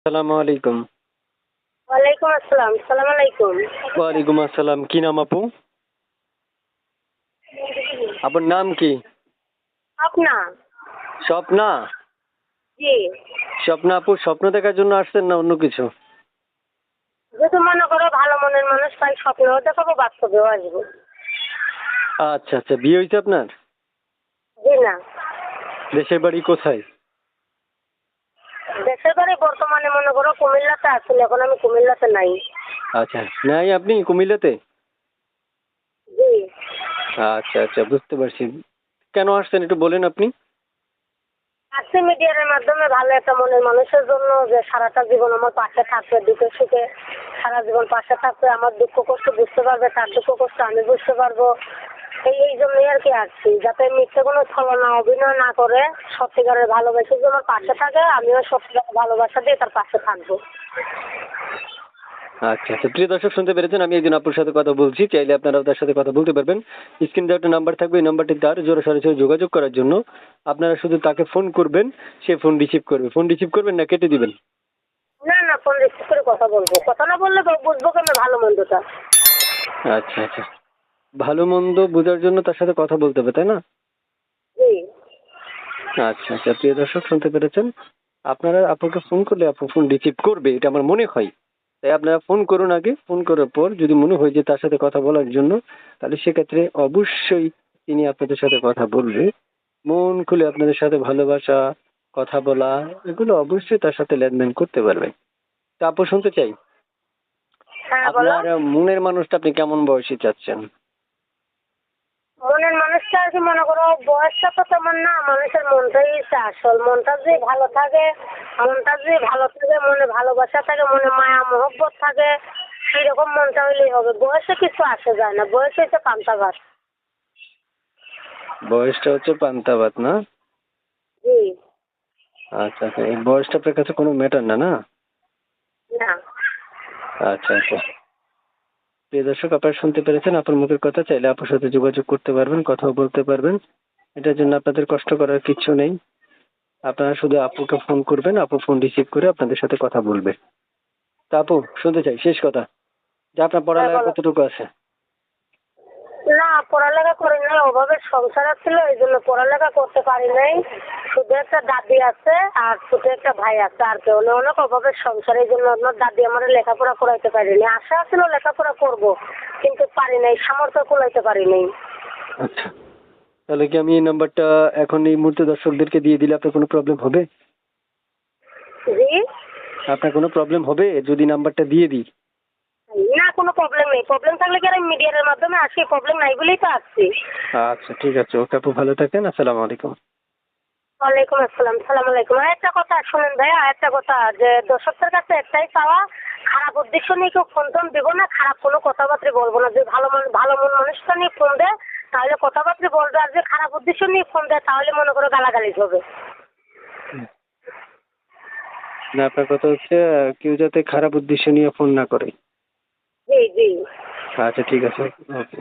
আসসালামু আলাইকুম। ওয়ালাইকুম আসসালাম সালাম আলাইকুম। ওয়ালাইকুম আসসালাম কি নাম আপু? আপনার নাম কি? স্বপ্না। জি। স্বপ্না আপু স্বপ্ন দেখার জন্য আসছেন না অন্য কিছু? যদি মনে করো ভালো মনের মানুষ তাই স্বপ্নেও দেখাবো বাস্তবেও আসব। আচ্ছা আচ্ছা বিয়ে হয়েছে আপনার? জি না। দেশের বাড়ি কোথায়? দেশের বাড়ি বর্তমানে মনে করো কুমিল্লাতে আসলে এখন আমি কুমিল্লাতে নাই। আচ্ছা নাই আপনি কুমিল্লাতে? জি। আচ্ছা আচ্ছা বুঝতে পারছি। কেন আসছেন একটু বলেন আপনি? আসছে মিডিয়ার মাধ্যমে ভালো একটা মনের মানুষের জন্য যে সারাটা জীবন আমার পাশে থাকবে দুঃখে সুখে সারা জীবন পাশে থাকবে আমার দুঃখ কষ্ট বুঝতে পারবে তার দুঃখ কষ্ট আমি বুঝতে পারব। এই এই জন্যই আর কি আসছি যাতে মিথ্যে কোনো ছলনা অভিনয় না করে সত্যিকারের ভালোবাসে যে আমার পাশে থাকে আমিও সত্যিকারের ভালোবাসা দিয়ে তার পাশে থাকব। আচ্ছা আচ্ছা প্রিয় দর্শক শুনতে পেরেছেন আমি একজন আপুর সাথে কথা বলছি। চাইলে আপনারাও তার সাথে কথা বলতে পারবেন। স্ক্রিন দেওয়া একটা নাম্বার থাকবে এই নাম্বারটি তার জোরে সরাসরি যোগাযোগ করার জন্য। আপনারা শুধু তাকে ফোন করবেন সে ফোন রিসিভ করবে। ফোন রিসিভ করবেন না কেটে দিবেন? না না ফোন রিসিভ করে কথা বলব। কথা না বললে তো বুঝব কেন ভালো মন্দটা। আচ্ছা আচ্ছা। ভালো মন্দ বোঝার জন্য তার সাথে কথা বলতে হবে তাই না? আচ্ছা আচ্ছা প্রিয় দর্শক শুনতে পেরেছেন? আপনারা আপুকে ফোন করলে আপু ফোন রিসিভ করবে এটা আমার মনে হয়। তাই আপনারা ফোন করুন আগে ফোন করার পর যদি মনে হয় যে তার সাথে কথা বলার জন্য তাহলে সেক্ষেত্রে অবশ্যই তিনি আপনাদের সাথে কথা বলবে। মন খুলে আপনাদের সাথে ভালোবাসা কথা বলা এগুলো অবশ্যই তার সাথে লেনদেন করতে পারবেন তা আপু শুনতে চাই? হ্যাঁ আপনার মনের মানুষটা আপনি কেমন বয়সী চাচ্ছেন? মানুষটা আর কি মনে করো বয়সটা তো তেমন না মানুষের মনটাই আসল মনটা যদি ভালো থাকে মনটা যদি ভালো থাকে মনে ভালোবাসা থাকে মনে মায়া মহব্বত থাকে সেই রকম মনটা হইলেই হবে। বয়সে কিছু আসে যায় না বয়স হচ্ছে পান্তা ভাত বয়সটা হচ্ছে পান্তাবাত না? জি। আচ্ছা আচ্ছা এই বয়সটা আপনার কাছে কোনো ম্যাটার না না? না। আচ্ছা আচ্ছা। প্রিয় দর্শক আপনারা শুনতে পেরেছেন আপনার মুখের কথা। চাইলে আপুর সাথে যোগাযোগ করতে পারবেন কথাও বলতে পারবেন। এটার জন্য আপনাদের কষ্ট করার কিচ্ছু নেই। আপনারা শুধু আপুকে ফোন করবেন আপু ফোন রিসিভ করে আপনাদের সাথে কথা বলবে। তা আপু শুনতে চাই শেষ কথা। যে আপনার পড়ালেখা হ্যাঁ, কতটুকু আছে? না পড়ালেখা করি নাই অভাবের সংসার ছিল এই জন্য পড়ালেখা করতে পারি নাই। শুধু একটা দাদি আছে আর ছোট একটা ভাই আছে আর কেউ নেই অনেক অভাবের সংসার এই জন্য আমার দাদি আমার লেখাপড়া করাইতে পারিনি। আশা ছিল লেখাপড়া করব কিন্তু পারি নাই সামর্থ্য কুলাইতে পারি নাই। আচ্ছা। তাহলে কি আমি এই নাম্বারটা এখন এই মুহূর্তে দর্শকদেরকে দিয়ে দিলে আপনার কোনো প্রবলেম হবে? জি? আপনার কোনো প্রবলেম হবে যদি নাম্বারটা দিয়ে দিই? না কোনো প্রবলেম নেই। প্রবলেম থাকলে কি আর আমি মিডিয়ার মাধ্যমে আসি? প্রবলেম নাই বলেই তো আসছি। আচ্ছা ঠিক আছে। ওকে আপু ভালো থাকেন। আসসালামু আলাইকুম। ওয়ালাইকুম আসসালাম সালাম আলাইকুম। আর একটা কথা শুনেন ভাই আর একটা কথা যে দর্শকদের কাছে একটাই চাওয়া খারাপ উদ্দেশ্য নিয়ে কেউ ফোন টোন দেবো না খারাপ কোনো কথাবার্তা বলব না। যে ভালো মন ভালো মন মানুষটা নিয়ে ফোন দেয় তাহলে কথাবার্তা বলবে আর যে খারাপ উদ্দেশ্য নিয়ে ফোন দেয় তাহলে মনে করো গালাগালি হবে। না আপনার কথা হচ্ছে কেউ যাতে খারাপ উদ্দেশ্য নিয়ে ফোন না করে। জি জি। আচ্ছা ঠিক আছে। ওকে।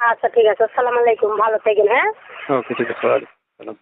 আচ্ছা ঠিক আছে। আসসালামু আলাইকুম ভালো থাকেন হ্যাঁ? ওকে ঠিক আছে। ওয়ালাইকুম সালাম